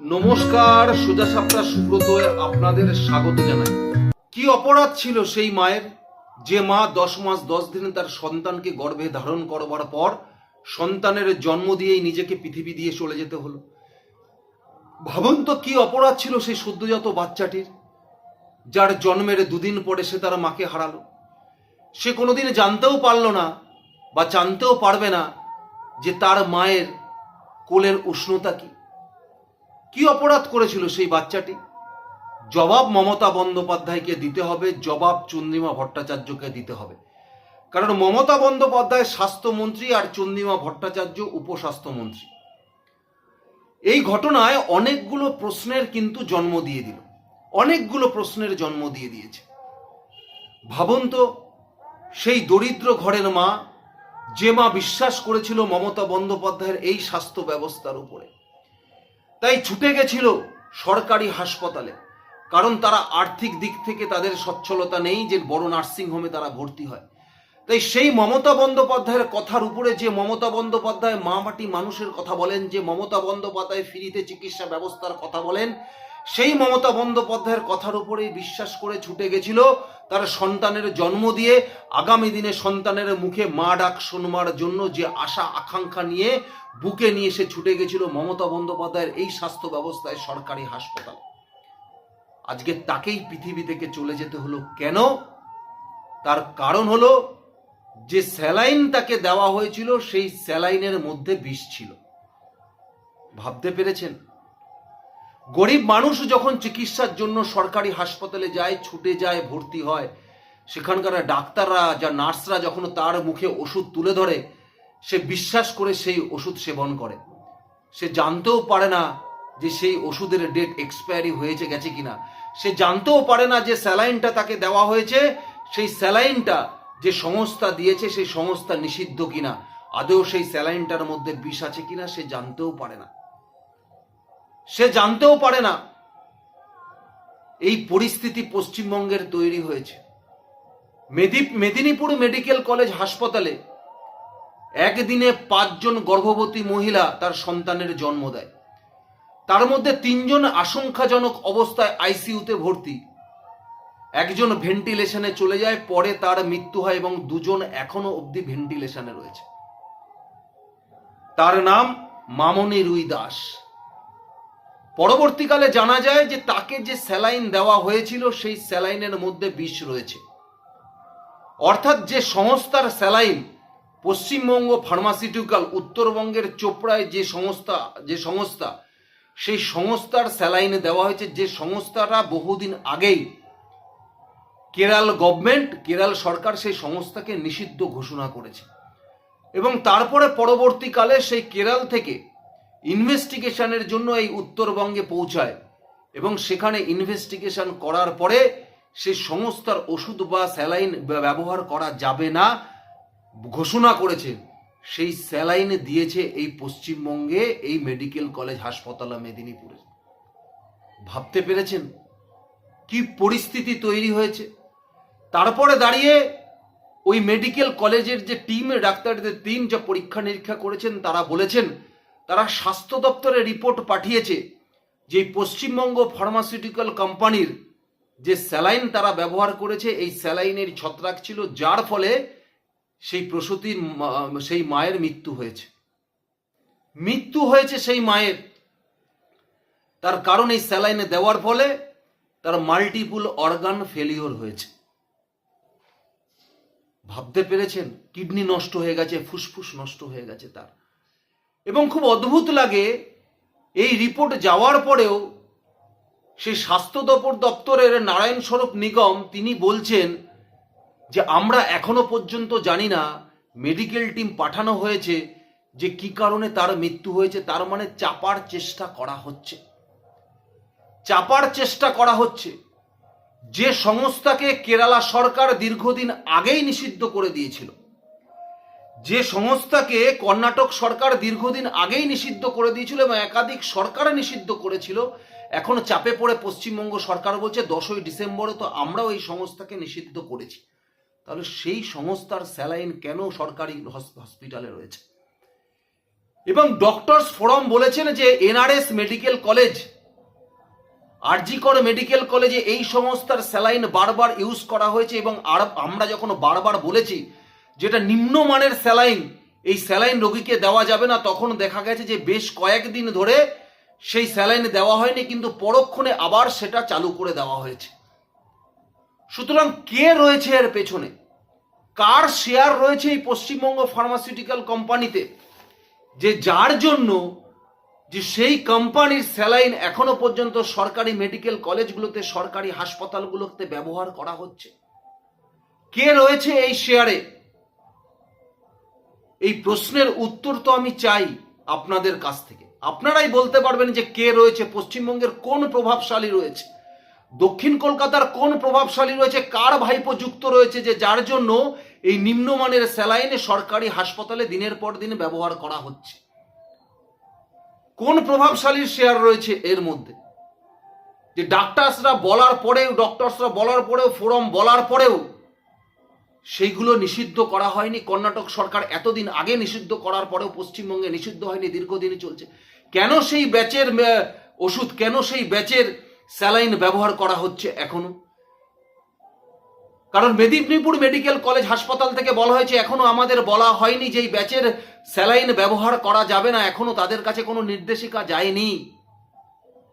নমস্কার, সোজা সাপটা সুব্রত আপনাদের স্বাগত জানাই। কি অপরাধ ছিল সেই মায়ের? যে মা দশ মাস দশ দিনে তার সন্তানকে গর্ভে ধারণ করবার পর সন্তানের জন্ম দিয়েই নিজেকে পৃথিবী দিয়ে চলে যেতে হলো। ভাবুন তো কি অপরাধ ছিল সেই সদ্যজাত বাচ্চাটির, যার জন্মের দুদিন পরে সে তার মাকে হারালো। সে কোনোদিন জানতেও পারল না বা জানতেও পারবে না যে তার মায়ের কোলের উষ্ণতা কি। কি অপরাধ করেছিল সেই বাচ্চাটি? জবাব মমতা বন্দ্যোপাধ্যায়কে দিতে হবে, জবাব চন্দ্রিমা ভট্টাচার্যকে দিতে হবে। কারণ মমতা বন্দ্যোপাধ্যায় স্বাস্থ্যমন্ত্রী আর চন্দ্রিমা ভট্টাচার্য উপস্বাস্থ্যমন্ত্রী। এই ঘটনায় অনেকগুলো প্রশ্নের কিন্তু জন্ম দিয়ে দিল। অনেকগুলো প্রশ্নের জন্ম দিয়ে দিয়েছে। ভাবুন তো, সেই দরিদ্র ঘরের মা, যে মা বিশ্বাস করেছিল মমতা বন্দ্যোপাধ্যায়ের এই স্বাস্থ্য ব্যবস্থার উপরে। তাই ছুটে গেছিল সরকারি হাসপাতালে, কারণ তারা আর্থিক দিক থেকে তাদের সচ্ছলতা নেই যে বড় নার্সিং হোমে তারা ভর্তি হয়। তাই সেই মমতা বন্দ্যোপাধ্যায়ের কথার উপরে যে মমতা বন্দ্যোপাধ্যায় মা মাটি মানুষের কথা বলেন, যে মমতা বন্দ্যোপাধ্যায় ফ্রিতে চিকিৎসা ব্যবস্থার কথা বলেন, সেই মমতা বন্দ্যোপাধ্যায়ের কথার উপরেই বিশ্বাস করে ছুটে গেছিল তার সন্তানের জন্ম দিয়ে আগামী দিনে সন্তানের মুখে মা ডাক শোনবার জন্য যে আশা, আকাঙ্ক্ষা নিয়ে বুকে নিয়ে সে ছুটে গেছিল মমতা বন্দ্যোপাধ্যায়ের এই স্বাস্থ্য ব্যবস্থায় সরকারি হাসপাতাল। আজকে তাকেই পৃথিবী থেকে চলে যেতে হলো কেন? তার কারণ হলো যে স্যালাইন তাকে দেওয়া হয়েছিল, সেই স্যালাইনের মধ্যে বিষ ছিল। ভাবতে পেরেছেন? গরিব মানুষ যখন চিকিৎসার জন্য সরকারি হাসপাতালে যায়, ছুটে যায়, ভর্তি হয়, সেখানকার ডাক্তাররা যা নার্সরা যখন তার মুখে ওষুধ তুলে ধরে, সে বিশ্বাস করে সেই ওষুধ সেবন করে। সে জানতেও পারে না যে সেই ওষুধের ডেট এক্সপায়ারি হয়েছে, গেছে কিনা। সে জানতেও পারে না যে স্যালাইনটা তাকে দেওয়া হয়েছে, সেই স্যালাইনটা যে সংস্থা দিয়েছে, সেই সংস্থা নিষিদ্ধ কিনা। আদৌ সেই স্যালাইনটার মধ্যে বিষ আছে কিনা, সে জানতেও পারে না। সে জানতেও পারে না এই পরিস্থিতি পশ্চিমবঙ্গের তৈরি হয়েছে। মেদি মেদিনীপুর মেডিকেল কলেজ হাসপাতালে একদিনে পাঁচজন গর্ভবতী মহিলা তার সন্তানের জন্ম দেয়। তার মধ্যে তিনজন আশঙ্কাজনক অবস্থায় আইসিইউতে ভর্তি। একজন ভেন্টিলেশনে চলে যায়, পরে তার মৃত্যু হয় এবং দুজন এখনও অবধি ভেন্টিলেশনে রয়েছে। তার নাম মামনি রুই দাস। পরবর্তীকালে জানা যায় যে তাকে যে স্যালাইন দেওয়া হয়েছিল, সেই স্যালাইনের মধ্যে বিষ রয়েছে। অর্থাৎ যে সংস্থার স্যালাইন পশ্চিমবঙ্গ ফার্মাসিউটিক্যাল উত্তরবঙ্গের চোপড়ায় যে সংস্থা যে সংস্থা, সেই সংস্থার স্যালাইনে দেওয়া হয়েছে। যে সংস্থাটা বহুদিন আগেই কেরাল গভর্নমেন্ট, কেরাল সরকার সেই সংস্থাকে নিষিদ্ধ ঘোষণা করেছে। এবং তারপরে পরবর্তীকালে সেই কেরাল থেকে ইনভেস্টিগেশনের জন্য এই উত্তরবঙ্গে পৌঁছায় এবং সেখানে ইনভেস্টিগেশন করার পরে সে সংস্থার ওষুধ বা স্যালাইন ব্যবহার করা যাবে না ঘোষণা করেছে। সেই স্যালাইন দিয়েছে এই পশ্চিমবঙ্গে এই মেডিকেল কলেজ হাসপাতাল মেদিনীপুরে। ভাবতে পেরেছেন? কি পরিস্থিতি তৈরি হয়েছে? তারপরে দাঁড়িয়ে ওই মেডিকেল কলেজের যে টিম, ডাক্তারদের টিম যা পরীক্ষা নিরীক্ষা করেছেন, তারা বলেছেন তারা স্বাস্থ্য দপ্তরে রিপোর্ট পাঠিয়েছে যে পশ্চিমবঙ্গ ফার্মাসিউটিক্যাল কোম্পানির যে স্যালাইন তারা ব্যবহার করেছে, এই স্যালাইনের ছত্রাক ছিল, যার ফলে সেই প্রসূতির সেই মায়ের মৃত্যু হয়েছে। মৃত্যু হয়েছে সেই মায়ের। তার কারণ এই স্যালাইনে দেওয়ার ফলে তার মাল্টিপুল অর্গান ফেলিওর হয়েছে। ভাবতে পেরেছেন? কিডনি নষ্ট হয়ে গেছে, ফুসফুস নষ্ট হয়ে গেছে তার। এবং খুব অদ্ভুত লাগে, এই রিপোর্ট যাওয়ার পরেও সেই স্বাস্থ্য দপ্তর দপ্তরের নারায়ণ স্বরূপ নিগম তিনি বলছেন যে আমরা এখনও পর্যন্ত জানি না মেডিকেল টিম পাঠানো হয়েছে যে কি কারণে তার মৃত্যু হয়েছে, তার মানে চাপার চেষ্টা করা হচ্ছে। চাপার চেষ্টা করা হচ্ছে। যে সংস্থাকে কেরালা সরকার দীর্ঘদিন আগেই নিষিদ্ধ করে দিয়েছিল। যে সংস্থাকে কর্ণাটক সরকার দীর্ঘদিন আগেই নিষিদ্ধ করে দিয়েছিল এবং একাধিক সরকার নিষিদ্ধ করেছিল, এখন চাপে পড়ে পশ্চিমবঙ্গ সরকার বলছে দশই ডিসেম্বরে তো আমরাও এই সংস্থাকে নিষিদ্ধ করেছি। তাহলে সেই সংস্থার স্যালাইন কেন সরকারি হসপিটালে রয়েছে? এবং ডক্টরস ফোরাম বলেছেন যে NRS medical college RG Kar medical কলেজে এই সংস্থার স্যালাইন বারবার ইউজ করা হয়েছে এবং আর আমরা যখন বারবার বলেছি যেটা নিম্নমানের স্যালাইন, এই স্যালাইন রোগীকে দেওয়া যাবে না। তখন দেখা গেছে যে বেশ কয়েকদিন ধরে সেই স্যালাইন দেওয়া হয়নি, কিন্তু পরক্ষণে আবার সেটা চালু করে দেওয়া হয়েছে। সুতরাং কে রয়েছে এর পেছনে? কার শেয়ার রয়েছে এই পশ্চিমবঙ্গ ফার্মাসিউটিক্যাল কোম্পানিতে? যে যার জন্য যে সেই কোম্পানির স্যালাইন এখনও পর্যন্ত সরকারি মেডিকেল কলেজগুলোতে, সরকারি হাসপাতালগুলোতে ব্যবহার করা হচ্ছে। কে রয়েছে এই শেয়ারে? এই প্রশ্নের উত্তর তো আমি চাই আপনাদের কাছ থেকে। আপনারাই বলতে পারবেন যে কে রয়েছে, পশ্চিমবঙ্গের কোন প্রভাবশালী রয়েছে, দক্ষিণ কলকাতার কোন প্রভাবশালী রয়েছে, কার ভাইপো যুক্ত রয়েছে যে যার জন্য এই নিম্নমানের স্যালাইনে সরকারি হাসপাতালে দিনের পর দিন ব্যবহার করা হচ্ছে। কোন প্রভাবশালীর শেয়ার রয়েছে এর মধ্যে? যে ডাক্তার্সরা বলার পরেও ডক্টরসরা বলার পরেও ফোরাম বলার পরেও সেইগুলো নিষিদ্ধ করা হয়নি। কর্ণাটক সরকার এতদিন আগে নিষিদ্ধ করার পরেও পশ্চিমবঙ্গে নিষিদ্ধ হয়নি, দীর্ঘদিনই চলছে। কেন সেই ব্যাচের ওষুধ, কেন সেই ব্যাচের স্যালাইন ব্যবহার করা হচ্ছে এখনও? কারণ মেদিনীপুর মেডিকেল কলেজ হাসপাতাল থেকে বলা হয়েছে, এখনও আমাদের বলা হয়নি যে এই ব্যাচের স্যালাইন ব্যবহার করা যাবে না, এখনও তাদের কাছে কোনো নির্দেশিকা যায়নি।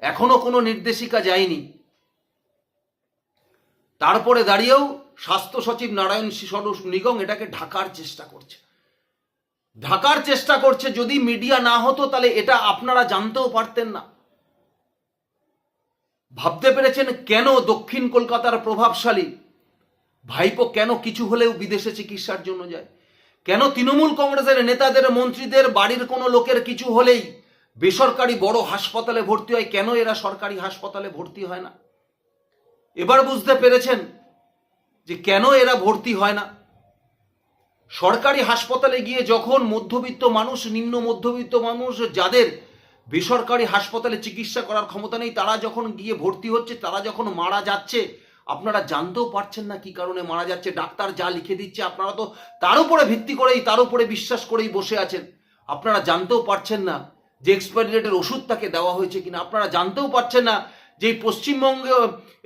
এখনও কোনো নির্দেশিকা যায়নি। তারপরে দাঁড়িয়েও স্বাস্থ্য সচিব নারায়ণ স্বরূপ নিগম এটাকে ঢাকার চেষ্টা করছে। ঢাকার চেষ্টা করছে, যদি মিডিয়া না হতো, তাহলে এটা আপনারা জানতেও পারতেন না। ভাবতে পেরেছেন কেন দক্ষিণ কলকাতার প্রভাবশালী? ভাইপো কেন কিছু হলেও বিদেশে চিকিৎসার জন্য যায়? কেন তৃণমূল কংগ্রেসের নেতাদের, মন্ত্রীদের, বাড়ির কোনো লোকের কিছু হলেই বেসরকারি বড় হাসপাতালে ভর্তি হয়? কেন এরা সরকারি হাসপাতালে ভর্তি হয় না? এবার বুঝতে পেরেছেন যে কেন এরা ভর্তি হয় না? সরকারি হাসপাতালে গিয়ে যখন মধ্যবিত্ত মানুষ, নিম্ন মধ্যবিত্ত মানুষ, যাদের বেসরকারি হাসপাতালে চিকিৎসা করার ক্ষমতা নেই, তারা যখন গিয়ে ভর্তি হচ্ছে, তারা যখন মারা যাচ্ছে, আপনারা জানতেও পারছেন না কি কারণে মারা যাচ্ছে। ডাক্তার যা লিখে দিচ্ছে, আপনারা তো তার উপরে ভিত্তি করেই, তার উপরে বিশ্বাস করেই বসে আছেন। আপনারা জানতেও পারছেন না যে এক্সপায়ারি ডেটের ওষুধ তাকে দেওয়া হয়েছে কিনা। আপনারা জানতেও পারছেন না যে পশ্চিমবঙ্গে,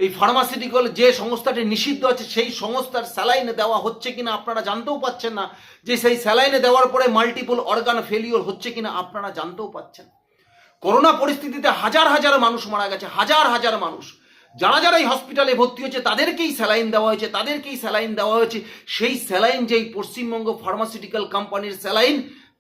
এই ফার্মাসিউটিক্যাল যে সংস্থাটি নিষিদ্ধ আছে, সেই সংস্থার স্যালাইনে দেওয়া হচ্ছে কিনা আপনারা জানতেও পাচ্ছেন না। যে সেই স্যালাইনে দেওয়ার পরে মাল্টিপল অর্গান ফেলিওর হচ্ছে কিনা আপনারা জানতেও পাচ্ছেন। করোনা পরিস্থিতিতে হাজার হাজার মানুষ মারা গেছে, হাজার হাজার মানুষ। যারা যারা এই হসপিটালে ভর্তি হয়েছে, তাদেরকেই স্যালাইন দেওয়া হয়েছে, তাদেরকেই স্যালাইন দেওয়া হয়েছে। সেই স্যালাইন যেই পশ্চিমবঙ্গ ফার্মাসিউটিক্যাল কোম্পানির স্যালাইন,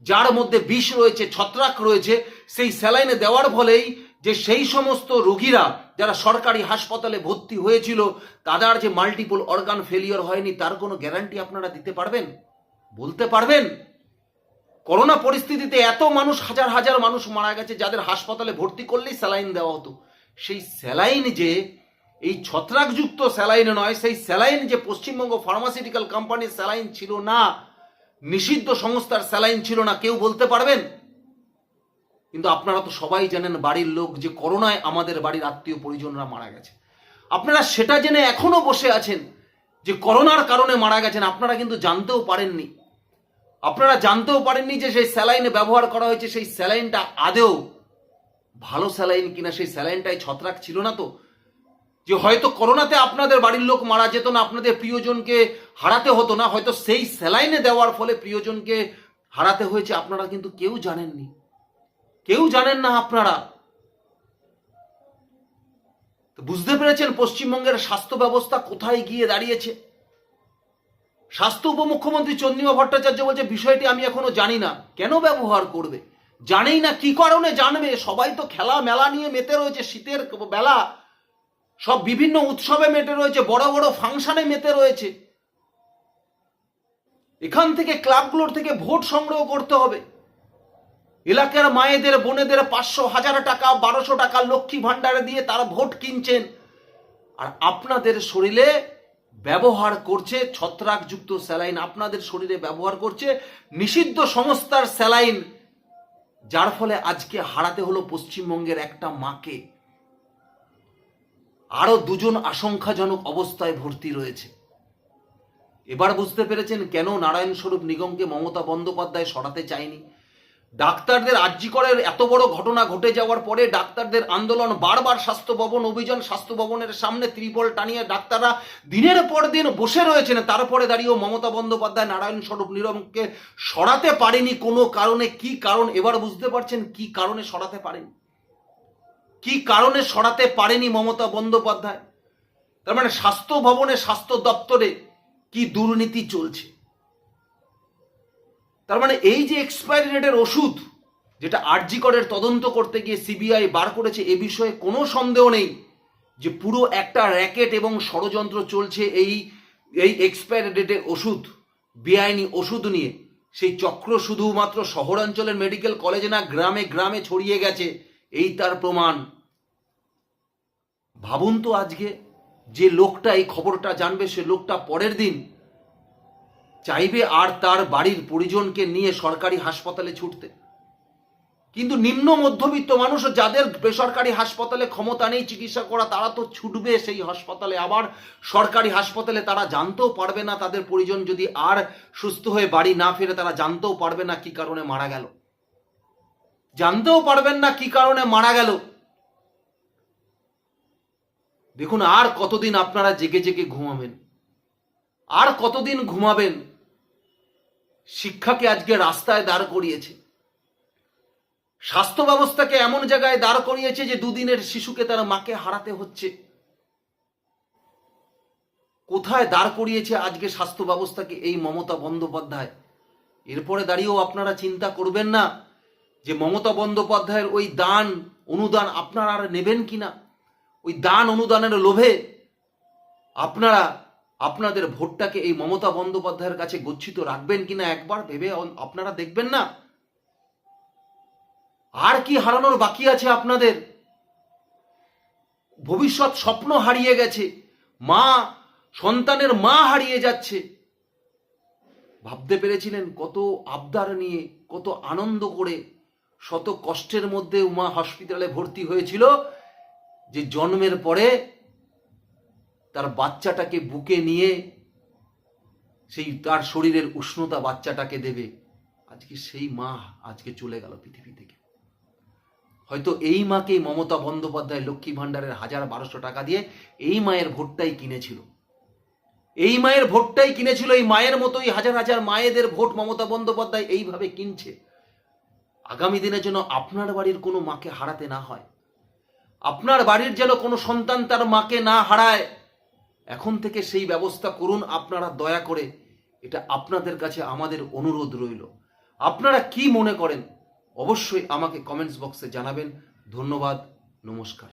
যার মধ্যে বিষ রয়েছে, ছত্রাক রয়েছে, সেই স্যালাইনে দেওয়ার ফলেই যে সেই সমস্ত রোগীরা যারা সরকারি হাসপাতালে ভর্তি হয়েছিল, তাদের যে মাল্টিপল অর্গান ফেলিওর হয়নি, তার কোনো গ্যারান্টি আপনারা দিতে পারবেন? বলতে পারবেন? করোনা পরিস্থিতিতে এত মানুষ, হাজার হাজার মানুষ মারা গেছে, যাদের হাসপাতালে ভর্তি করলেই স্যালাইন দেওয়া হতো। সেই স্যালাইন যে, এই ছত্রাকযুক্ত স্যালাইন নয়, সেই স্যালাইন যে পশ্চিমবঙ্গ ফার্মাসিউটিক্যাল কোম্পানির স্যালাইন ছিল না, নিষিদ্ধ সংস্থার স্যালাইন ছিল না, কেউ বলতে পারবেন? কিন্তু আপনারা তো সবাই জানেন বাড়ির লোক যে করোনায় আমাদের বাড়ির আত্মীয় পরিজনরা মারা গেছে। আপনারা সেটা জেনে এখনও বসে আছেন যে করোনার কারণে মারা গেছেন, আপনারা কিন্তু জানতেও পারেননি। আপনারা জানতেও পারেননি যে সেই স্যালাইনে ব্যবহার করা হয়েছে, সেই স্যালাইনটা আদেও ভালো স্যালাইন কিনা, সেই স্যালাইনটাই ছত্রাক ছিল না তো? যে হয়তো করোনাতে আপনাদের বাড়ির লোক মারা যেত না, আপনাদের প্রিয়জনকে হারাতে হতো না, হয়তো সেই স্যালাইনে দেওয়ার ফলে প্রিয়জনকে হারাতে হয়েছে, আপনারা কিন্তু কেউ জানেননি। কেউ জানেন না আপনারা? বুঝতে পেরেছেন পশ্চিমবঙ্গের স্বাস্থ্য ব্যবস্থা কোথায় গিয়ে দাঁড়িয়েছে? স্বাস্থ্য উপমুখ্যমন্ত্রী চন্দ্রিমা ভট্টাচার্য বলছে, বিষয়টি আমি এখনও জানি না। কেন ব্যবহার করবে? জানেই না কি কারণে জানবে? সবাই তো খেলা মেলা নিয়ে মেতে রয়েছে, শীতের বেলা। সব বিভিন্ন উৎসবে মেতে রয়েছে, বড় বড় ফাংশনে মেতে রয়েছে। এখান থেকে ক্লাবগুলোর থেকে ভোট সংগ্রহ করতে হবে। এলাকার মায়েদের, বোনেদের পাঁচশো, হাজার টাকা, বারোশো টাকা লক্ষ্মী ভাণ্ডারে দিয়ে তারা ভোট কিনছেন। আর আপনাদের শরীরে ব্যবহার করছে ছত্রাকযুক্ত স্যালাইন। আপনাদের শরীরে ব্যবহার করছে নিষিদ্ধ সংস্থার স্যালাইন। যার ফলে আজকে হারাতে হলো পশ্চিমবঙ্গের একটা মাকে। আরও দুজন আশঙ্কাজনক অবস্থায় ভর্তি রয়েছে। এবার বুঝতে পেরেছেন কেন নারায়ণ স্বরূপ নিগমকে মমতা বন্দ্যোপাধ্যায় সরাতে চায়নি? ডাক্তারদের আর্যিকরের এত বড় ঘটনা ঘটে যাওয়ার পরে ডাক্তারদের আন্দোলন, বারবার স্বাস্থ্য ভবন, অভিযান, স্বাস্থ্য ভবনের সামনে ত্রিপল টানিয়ে ডাক্তাররা দিনের পর দিন বসে রয়েছেন। তারপরে দাঁড়িয়েও মমতা বন্দ্যোপাধ্যায়, নারায়ণ স্বরূপ নিরমকে সরাতে পারেনি কোনো কারণে। কি কারণ? এবার বুঝতে পারছেন কি কারণে সরাতে পারেনি? কি কারণে সরাতে পারেনি মমতা বন্দ্যোপাধ্যায়? তার মানে স্বাস্থ্য ভবনে, স্বাস্থ্য দপ্তরে কি দুর্নীতি চলছে? তার মানে এই যে এক্সপায়ারি ডেটের ওষুধ, যেটা আরজি করের তদন্ত করতে গিয়ে সিবিআই বার করেছে, এ বিষয়ে কোনো সন্দেহ নেই যে পুরো একটা র্যাকেট এবং ষড়যন্ত্র চলছে এই এই এক্সপায়ারি ডেটের ওষুধ, বেআইনি ওষুধ নিয়ে। সেই চক্র শুধুমাত্র শহরাঞ্চলের মেডিকেল কলেজে না, গ্রামে গ্রামে ছড়িয়ে গেছে, এই তার প্রমাণ। ভাবুন তো আজকে, যে লোকটা এই খবরটা জানবে, সে লোকটা পরের দিন চাইবে আর তার বাড়ির পরিজনকে নিয়ে সরকারি হাসপাতালে ছুটতে। কিন্তু নিম্ন মধ্যবিত্ত মানুষ যাদের বেসরকারি হাসপাতালে ক্ষমতা নেই চিকিৎসা করা, তারা তো ছুটবে সেই হাসপাতালে। আবার সরকারি হাসপাতালে তারা জানতেও পারবে না, তাদের পরিজন যদি আর সুস্থ হয়ে বাড়ি না ফিরে, তারা জানতেও পারবে না কি কারণে মারা গেল। জানতেও পারবেন না কি কারণে মারা গেল। দেখুন, আর কতদিন আপনারা জেগে জেগে ঘুমাবেন? আর কতদিন ঘুমাবেন? শিক্ষাকে আজকে রাস্তায় দাঁড় করিয়েছে। স্বাস্থ্য ব্যবস্থাকে এমন জায়গায় দাঁড় করিয়েছে যে দুদিনের শিশুকে তার মাকে হারাতে হচ্ছে। কোথায় দাঁড় করিয়েছে আজকে স্বাস্থ্য ব্যবস্থাকে এই মমতা বন্দ্যোপাধ্যায়? এরপরে দাঁড়িয়েও আপনারা চিন্তা করবেন না যে মমতা বন্দ্যোপাধ্যায়ের ওই দান, অনুদান আপনারা আর নেবেন কিনা? ওই দান, অনুদানের লোভে আপনারা আপনাদের ভোটটাকে এই মমতা বন্দ্যোপাধ্যায়ের কাছে গচ্ছিত রাখবেন কিনা একবার ভেবে আপনারা দেখবেন না? আর কি হারানোর বাকি আছে আপনাদের? ভবিষ্যৎ স্বপ্ন হারিয়ে গেছে। মা, সন্তানের মা হারিয়ে যাচ্ছে। ভাবতে পেরেছিলেন কত আবদার নিয়ে, কত আনন্দ করে, শত কষ্টের মধ্যে উমা হসপিটালে ভর্তি হয়েছিল যে জন্মের পরে তার বাচ্চাটাকে বুকে নিয়ে সেই তার শরীরের উষ্ণতা বাচ্চাটাকে দেবে। আজকে সেই মা আজকে চলে গেল পৃথিবী থেকে। হয়তো এই মাকে মমতা বন্দ্যোপাধ্যায় লক্ষ্মী ভাণ্ডারের হাজার বারোশো টাকা দিয়ে এই মায়ের ভোটটাই কিনেছিল। এই মায়ের ভোটটাই কিনেছিল, এই মায়ের মতোই হাজার হাজার মায়েদের ভোট মমতা বন্দ্যোপাধ্যায় এইভাবে কিনছে। আগামী দিনের জন্য আপনার বাড়ির কোনো মাকে হারাতে না হয়। আপনার বাড়ির যেন কোনো সন্তান তার মাকে না হারায়। এখন থেকে সেই ব্যবস্থা করুন, আপনারা দয়া করে। এটা আপনাদের কাছে আমাদের অনুরোধ রইল। আপনারা কি মনে করেন? অবশ্যই আমাকে কমেন্টস বক্সে জানাবেন। ধন্যবাদ, নমস্কার।